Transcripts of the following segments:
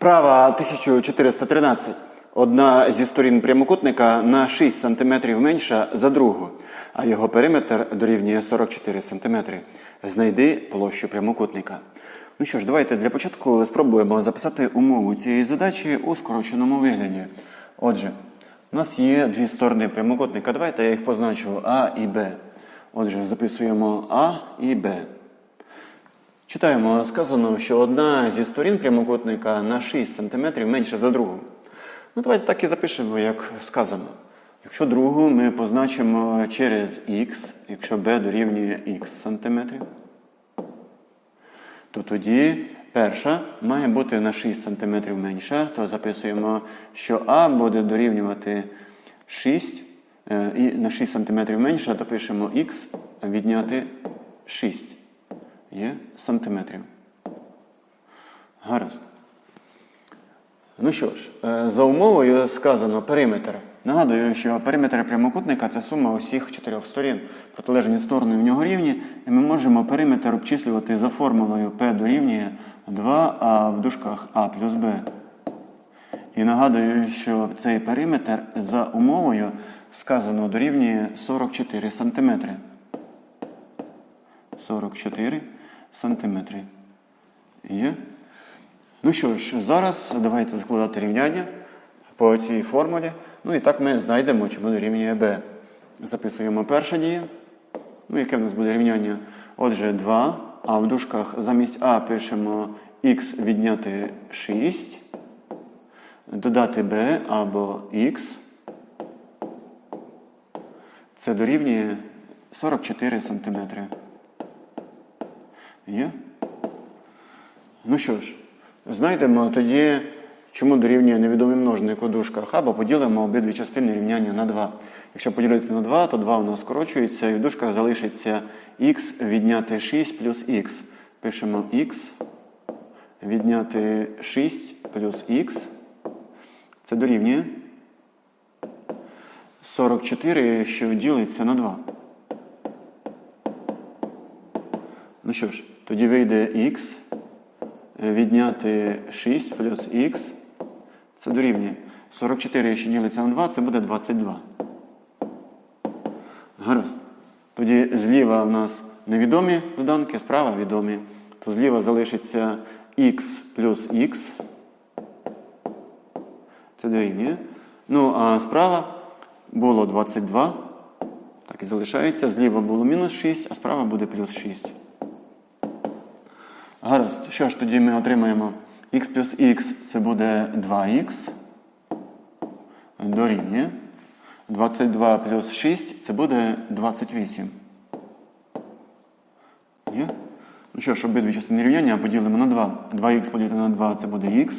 Вправа 1413. Одна зі сторін прямокутника на 6 см менша за другу, а його периметр дорівнює 44 см. Знайди площу прямокутника. Ну що ж, давайте для початку спробуємо записати умову цієї задачі у скороченому вигляді. Отже, у нас є дві сторони прямокутника. Давайте я їх позначу А і Б. Отже, записуємо А і Б. Читаємо, сказано, що одна зі сторін прямокутника на 6 см менша за другу. Ну, давайте так і запишемо, як сказано. Якщо другу ми позначимо через х, якщо b дорівнює х сантиметрів, то тоді перша має бути на 6 см менша, то записуємо, що А буде дорівнювати 6 е, і на 6 см менша, то пишемо х відняти 6 є сантиметрів. Гаразд. Ну що ж, е, за умовою сказано периметр. Нагадую, що периметр прямокутника це сума усіх чотирьох сторін. Протилежні сторони в нього рівні, і ми можемо периметр обчислювати за формулою P дорівнює 2а в дужках А плюс Б. І нагадую, що цей периметр за умовою сказано дорівнює 44 сантиметри. 44 сантиметри. Є? Ну що ж, зараз давайте складати рівняння по цій формулі. Ну і так ми знайдемо, чому дорівнює b. Записуємо перша дія. Ну, яке в нас буде рівняння? Отже, 2, а в дужках замість А пишемо х відняти 6, додати b або х. Це дорівнює 44 сантиметри. Є? Ну що ж, знайдемо тоді, чому дорівнює невідомий множник у дужках, або поділимо обидві частини рівняння на 2. Якщо поділити на 2, то 2 у нас скорочується, і в дужках залишиться х відняти 6 плюс х. Пишемо х відняти 6 плюс х. Це дорівнює 44, що ділиться на 2. Ну що ж, тоді вийде х відняти 6 плюс х. Це дорівнює. 44, що ділиться на 2, це буде 22. Гаразд. Тоді зліва у нас невідомі доданки, справа відомі. То зліва залишиться х плюс х. Це дорівнює. Ну, а справа було 22. Так і залишається. Зліва було мінус 6, а справа буде плюс 6. Гаразд. Що ж, тоді ми отримаємо х плюс х це буде 2х. Дорівнює. 22 плюс 6 це буде 28. Є? Ну що ж, обидві частини рівняння поділимо на 2. 2х поділити на 2 це буде х.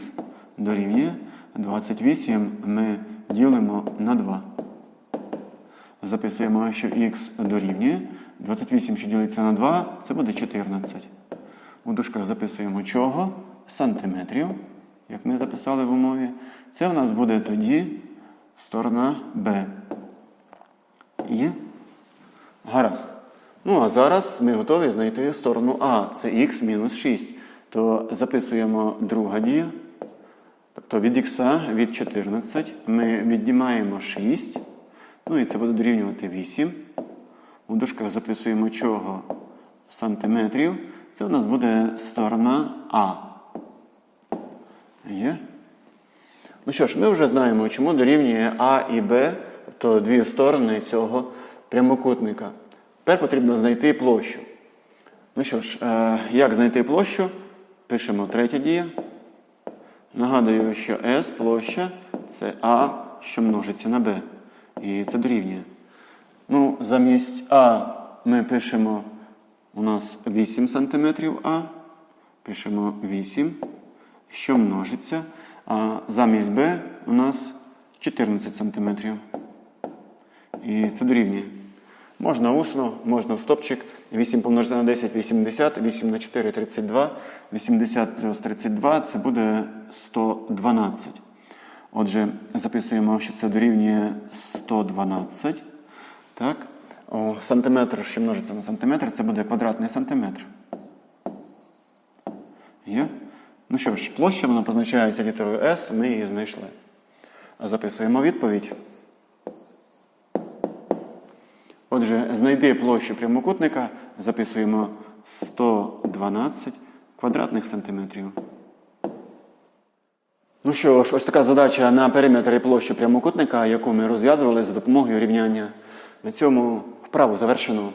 Дорівнює. 28 ми ділимо на 2. Записуємо, що х дорівнює. 28, що ділиться на 2, це буде 14. У дужках записуємо чого? Сантиметрів, як ми записали в умові. Це в нас буде тоді сторона Б. Є? Гаразд. Ну, а зараз ми готові знайти сторону А. Це х мінус 6. То записуємо друга дія. Тобто від х від 14 ми віднімаємо 6. Ну і це буде дорівнювати 8. У дужках записуємо чого? Сантиметрів. Це у нас буде сторона А. Є? Ну що ж, ми вже знаємо, чому дорівнює А і Б, тобто дві сторони цього прямокутника. Тепер потрібно знайти площу. Ну що ж, е, як знайти площу? Пишемо третя дія. Нагадую, що S площа це А, що множиться на Б. І це дорівнює. Ну, замість А ми пишемо у нас 8 см А. Пишемо 8, що множиться. А замість Б у нас 14 см. І це дорівнює. Можна усно, можна в стопчик. 8 помножити на 10 80, 8 на 4 32, 80 плюс 32 це буде 112. Отже, записуємо, що це дорівнює 112. Так? О, сантиметр, що множиться на сантиметр, це буде квадратний сантиметр. Є? Ну що ж, площа вона позначається літерою S, ми її знайшли. Записуємо відповідь. Отже, знайди площу прямокутника, записуємо 112 квадратних сантиметрів. Ну що ж, ось така задача на периметрі площі прямокутника, яку ми розв'язували за допомогою рівняння. На цьому вправу завершено.